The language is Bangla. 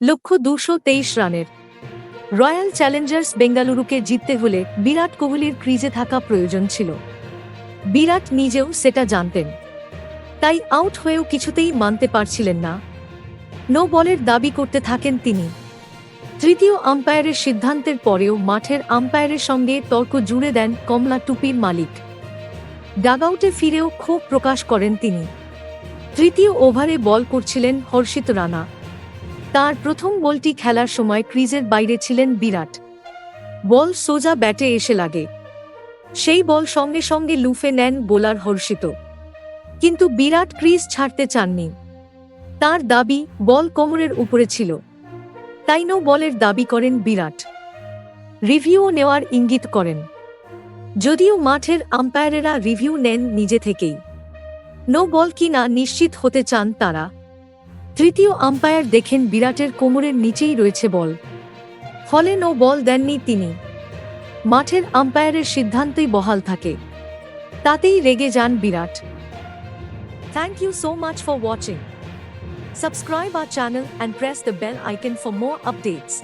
লক্ষ্য দুশো তেইশ রানের। রয়্যাল চ্যালেঞ্জার্স বেঙ্গালুরুকে জিততে হলে বিরাট কোহলির ক্রিজে থাকা প্রয়োজন ছিল। বিরাট নিজেও সেটা জানতেন। তাই আউট হয়েও কিছুতেই মানতে পারছিলেন না। নো বলের দাবি করতে থাকেন তিনি। তৃতীয় আম্পায়ারের সিদ্ধান্তের পরেও মাঠের আম্পায়ারের সঙ্গে তর্ক জুড়ে দেন কমলা টুপির মালিক। ডাগআউটে ফিরেও ক্ষোভ প্রকাশ করেন তিনি। তৃতীয় ওভারে বল করছিলেন হর্ষিত রানা। তার প্রথম বলটি খেলার সময় ক্রিজের বাইরে ছিলেন বিরাট। বল সোজা ব্যাটে এসে লাগে। সেই বল সঙ্গে সঙ্গে লুফে নেন বোলার হর্ষিত। কিন্তু বিরাট ক্রিজ ছাড়তে চাননি। তার দাবি, বল কোমরের উপরে ছিল। তাই নো বলের দাবি করেন বিরাট। রিভিউও নেওয়ার ইঙ্গিত করেন। যদিও মাঠের আম্পায়ারেরা রিভিউ নেন নিজে থেকেই। নো বল কি না নিশ্চিত হতে চান তারা। তৃতীয় আম্পায়ার দেখেন বিরাটের কোমরের নিচেই রয়েছে বল। ফলে নো বল দেননি তিনি। মাঠের আম্পায়ারের সিদ্ধান্তই বহাল থাকে। তাতেই রেগে যান বিরাট। Thank you so much for watching subscribe our channel and press the bell icon for more updates.